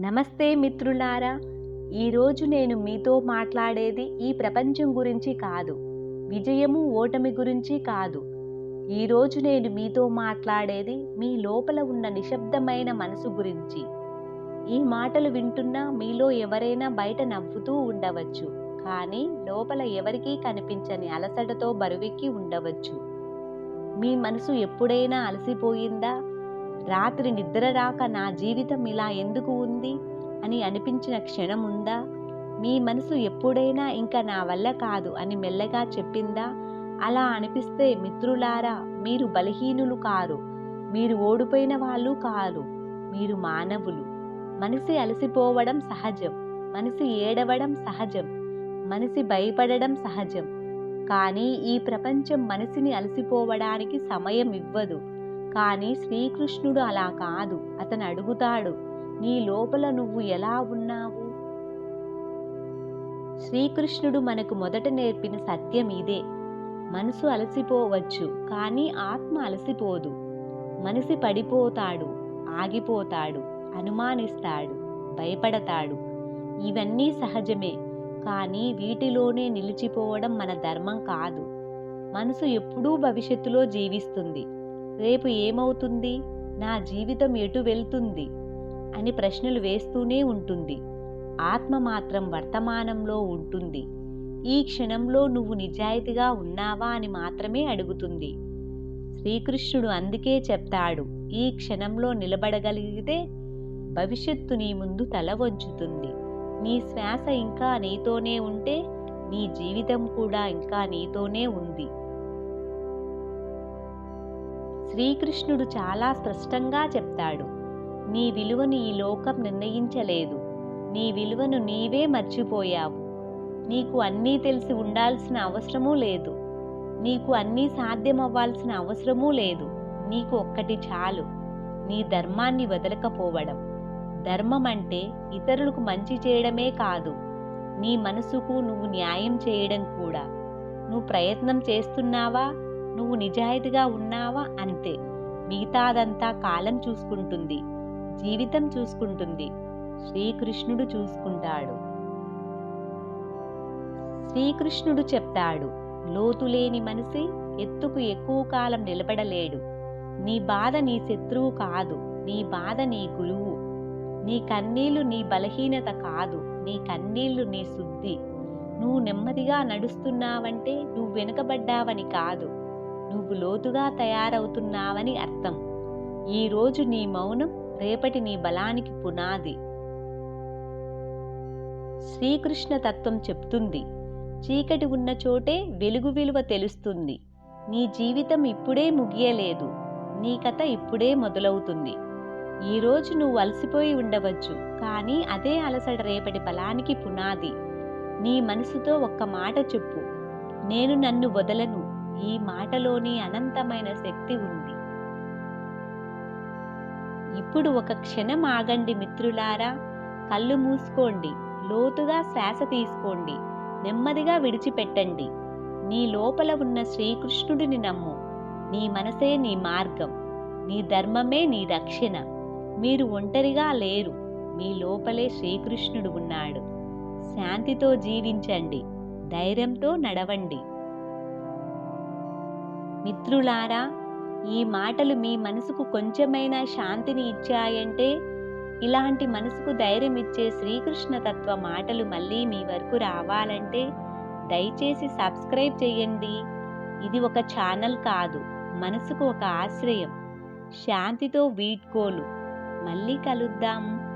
నమస్తే మిత్రులారా ఈరోజు నేను మీతో మాట్లాడేది ఈ ప్రపంచం గురించి కాదు విజయము ఓటమి గురించి కాదు. ఈరోజు నేను మీతో మాట్లాడేది మీ లోపల ఉన్న నిశ్శబ్దమైన మనసు గురించి. ఈ మాటలు వింటున్నా మీలో ఎవరైనా బయట నవ్వుతూ ఉండవచ్చు కానీ లోపల ఎవరికీ కనిపించని అలసటతో బరువెక్కి ఉండవచ్చు. మీ మనసు ఎప్పుడైనా అలసిపోయిందా? రాత్రి నిద్ర రాక నా జీవితం ఇలా ఎందుకు ఉంది అని అనిపించిన క్షణం ఉందా? మీ మనసు ఎప్పుడైనా ఇంకా నా వల్ల కాదు అని మెల్లగా చెప్పిందా? అలా అనిపిస్తే మిత్రులారా మీరు బలహీనులు కారు. మీరు ఓడిపోయిన వాళ్ళు కారు. మీరు మానవులు. మనిషి అలసిపోవడం సహజం. మనిషి ఏడవడం సహజం. మనిషి భయపడడం సహజం. కానీ ఈ ప్రపంచం మనిషిని అలసిపోవడానికి సమయం ఇవ్వదు. కానీ శ్రీకృష్ణుడు అలా కాదు. అతను అడుగుతాడు నీ లోపల నువ్వు ఎలా ఉన్నావు? శ్రీకృష్ణుడు మనకు మొదట నేర్పిన సత్యం ఇదే. మనసు అలసిపోవచ్చు కానీ ఆత్మ అలసిపోదు. మనిషి పడిపోతాడు ఆగిపోతాడు అనుమానిస్తాడు భయపడతాడు. ఇవన్నీ సహజమే కానీ వీటిలోనే నిలిచిపోవడం మన ధర్మం కాదు. మనసు ఎప్పుడూ భవిష్యత్తులో జీవిస్తుంది. రేపు ఏమవుతుంది? నా జీవితం ఎటు వెళ్తుంది? అని ప్రశ్నలు వేస్తూనే ఉంటుంది. ఆత్మ మాత్రం వర్తమానంలో ఉంటుంది. ఈ క్షణంలో నువ్వు నిజాయితీగా ఉన్నావా అని మాత్రమే అడుగుతుంది. శ్రీకృష్ణుడు అందుకే చెప్తాడు ఈ క్షణంలో నిలబడగలిగితే భవిష్యత్తు నీ ముందు తల వంచుతుంది. నీ శ్వాస ఇంకా నీతోనే ఉంటే నీ జీవితం కూడా ఇంకా నీతోనే ఉంది. శ్రీకృష్ణుడు చాలా స్పష్టంగా చెప్తాడు. నీ విలువను ఈ లోకం నిర్ణయించలేదు. నీ విలువను నీవే మర్చిపోయావు. నీకు అన్నీ తెలిసి ఉండాల్సిన అవసరమూ లేదు. నీకు అన్నీ సాధ్యమవ్వాల్సిన అవసరమూ లేదు. నీకు ఒక్కటి చాలు. నీ ధర్మాన్ని వదలకపోవడం. ధర్మం అంటే ఇతరులకు మంచి చేయడమే కాదు. నీ మనసుకు నువ్వు న్యాయం చేయడం కూడా. నువ్వు ప్రయత్నం చేస్తున్నావా? నువ్వు నిజాయితీగా ఉన్నావా అంతే. మిగతాదంతా కాలం చూసుకుంటుంది. జీవితం చూసుకుంటుంది. శ్రీకృష్ణుడు చూసుకుంటాడు. శ్రీకృష్ణుడు చెప్తాడు లోతులేని మనిషి ఎత్తుకు ఎక్కువ కాలం నిలబడలేడు. నీ బాధ నీ శత్రువు కాదు. నీ బాధ నీ గురువు. నీ కన్నీళ్ళు నీ బలహీనత కాదు. నీ కన్నీళ్ళు నీ శుద్ధి. నువ్వు నెమ్మదిగా నడుస్తున్నావంటే నువ్వు వెనుకబడ్డావని కాదు. నువ్వు లోతుగా తయారవుతున్నావని అర్థం. ఈరోజు నీ మౌనం రేపటి నీ బలానికి పునాది. శ్రీకృష్ణ తత్వం చెప్తుంది. చీకటి ఉన్న చోటే వెలుగు విలువ తెలుస్తుంది. నీ జీవితం ఇప్పుడే ముగియలేదు. నీ కథ ఇప్పుడే మొదలవుతుంది. ఈరోజు నువ్వు అలసిపోయి ఉండవచ్చు కానీ అదే అలసట రేపటి బలానికి పునాది. నీ మనసుతో ఒక్క మాట చెప్పు. నేను నన్ను వదలను. ఈ మాటలోని అనంతమైన శక్తి ఉంది. ఇప్పుడు ఒక క్షణం ఆగండి మిత్రులారా. కళ్ళు మూసుకోండి. లోతుగా శ్వాస తీసుకోండి. నెమ్మదిగా విడిచిపెట్టండి. నీ లోపల ఉన్న శ్రీకృష్ణుడిని నమ్ము. నీ మనసే నీ మార్గం. నీ ధర్మమే నీ రక్షణ. మీరు ఒంటరిగా లేరు. మీ లోపలే శ్రీకృష్ణుడు ఉన్నాడు. శాంతితో జీవించండి. ధైర్యంతో నడవండి. మిత్రులారా ఈ మాటలు మీ మనసుకు కొంచెమైనా శాంతిని ఇచ్చాయంటే ఇలాంటి మనసుకు ధైర్యం ఇచ్చే శ్రీకృష్ణ తత్వ మాటలు మళ్ళీ మీ వరకు రావాలంటే దయచేసి సబ్స్క్రైబ్ చేయండి. ఇది ఒక ఛానల్ కాదు మనసుకు ఒక ఆశ్రయం. శాంతితో వీడ్కోలు. మళ్ళీ కలుద్దాం.